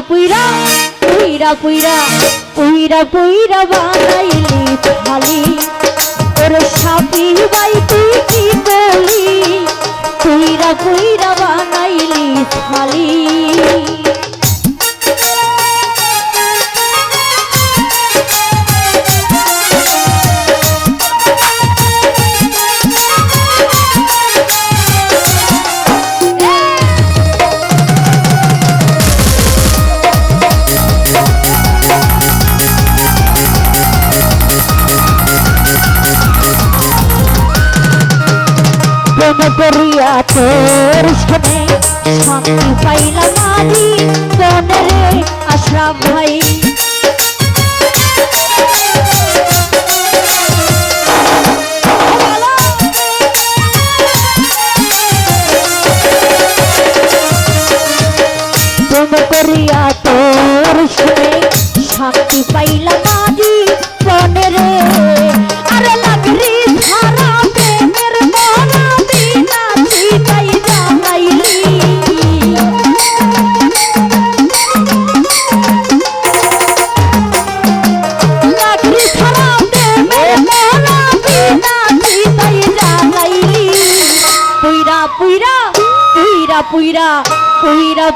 পুইরা পুইরা পুইরা পুইরা পুইরা বানাইলি খালি তোর সাপি বাই তুই কি করলি? পুইরা পুইরা বানাইলি খালি তোর সনে পাইলাম আদি তোর আশ্রাম ভাই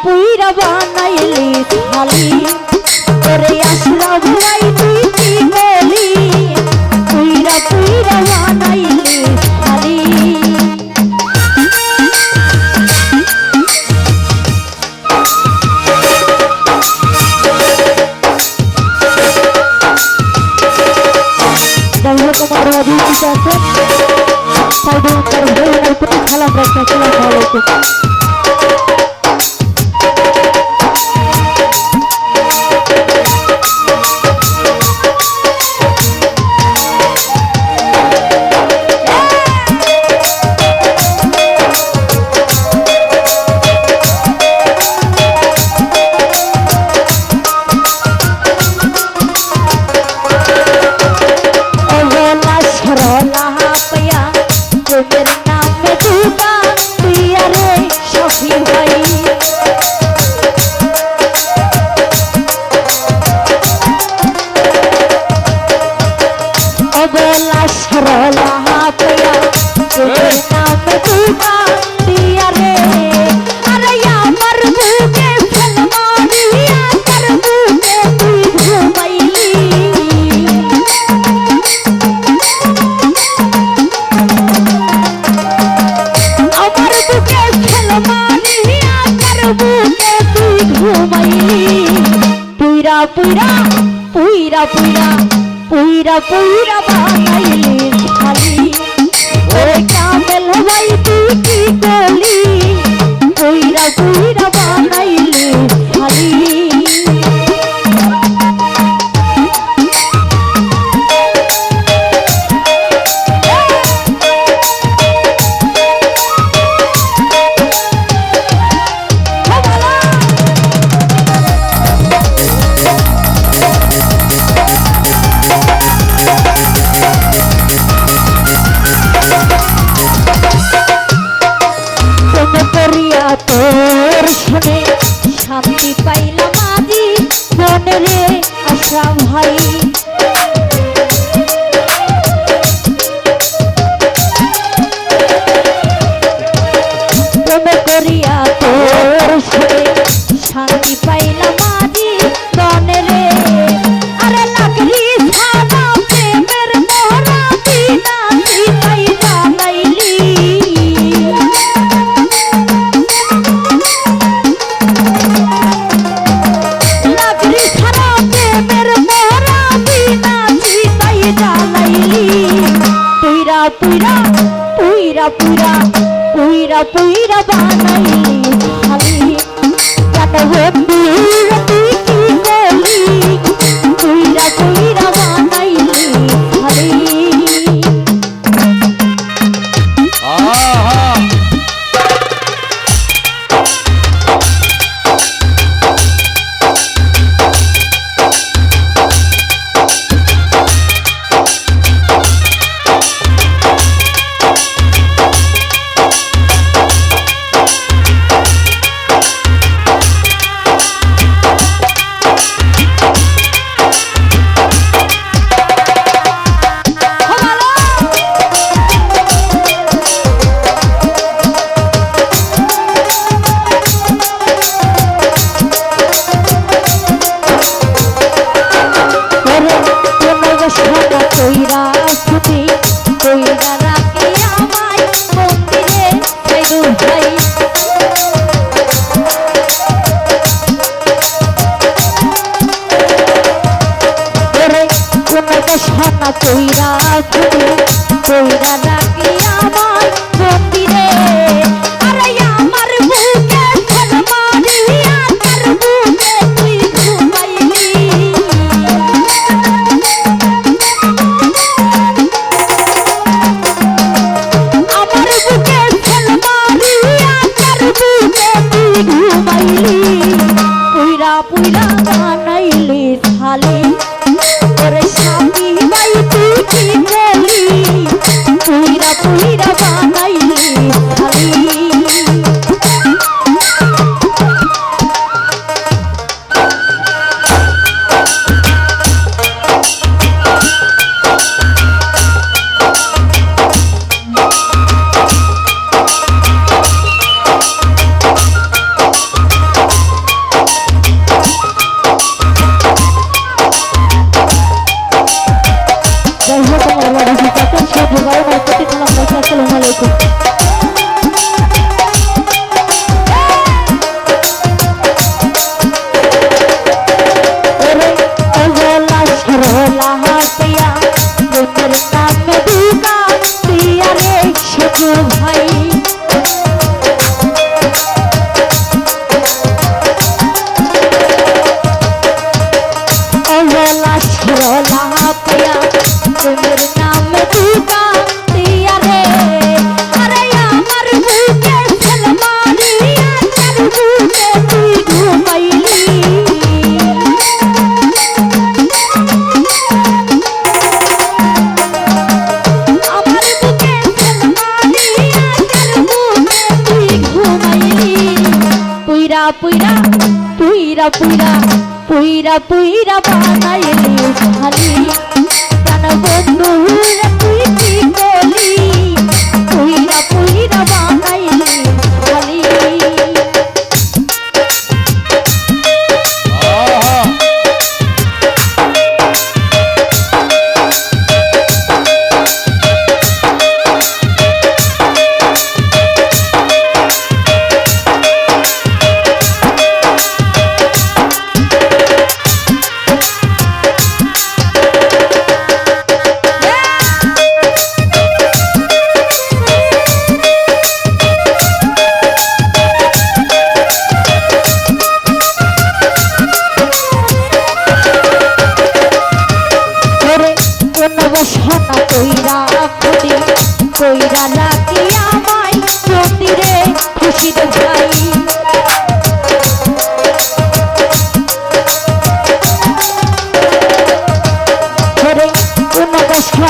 পুইরা বা পুইরা পুইরা পুইরা পুইরা পুইরা বানাইলি খালি। ওরে কামেল ভাই তুই কি করলি? পুইরা পুইরা পুইরা পুইরা পুইরা পুইরা পুইরা বানাই আমি কাটা হয়ে কইরা খুঁজে কইরা ডাকি আমার মন্দিরে আরে আমার বুকে ফল মারিয়া তার বুকে তুই ঘুমাইলি। আমার বুকে ফল মারিয়া তার বুকে তুই ঘুমাইলি। পুইরা পুইরা বানাইলি থালি পুইরা পুইরা সরলা হাতিয়া তোর নামে দুগা দিয়া রে ছোট ভাই অজলা পুইরা পুইরা পুইরা বানাইলি জান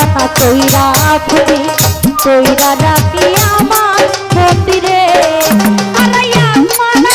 বসনা কইরা খুদি কইরা রাখি আমায় মন্দিরে আলাইয়া মানা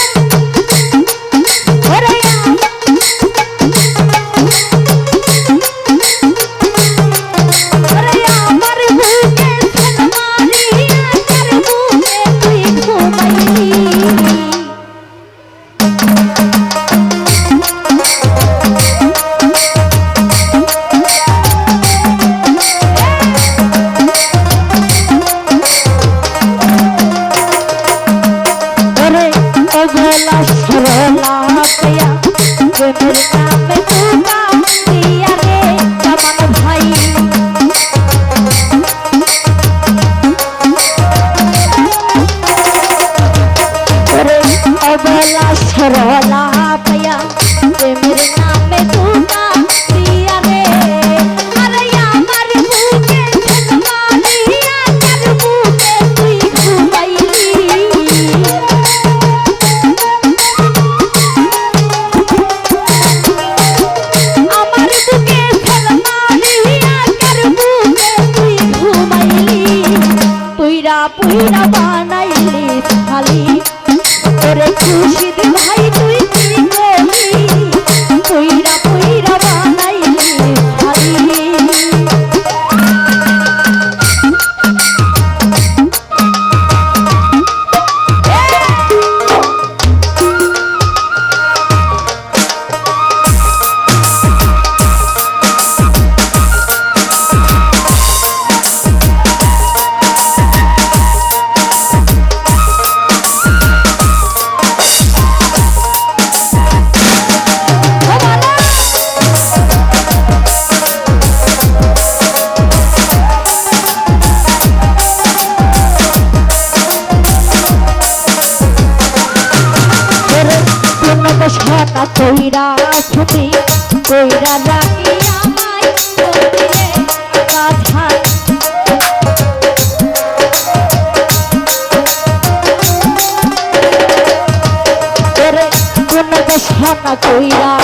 মারিয়া কার বুকে তুই ঘুমাইলি? পুইরা বানাইলি খালি ওরে খুশিদ বসবাটা কইরা ছুটি কইরা রাখি আমায় কইরা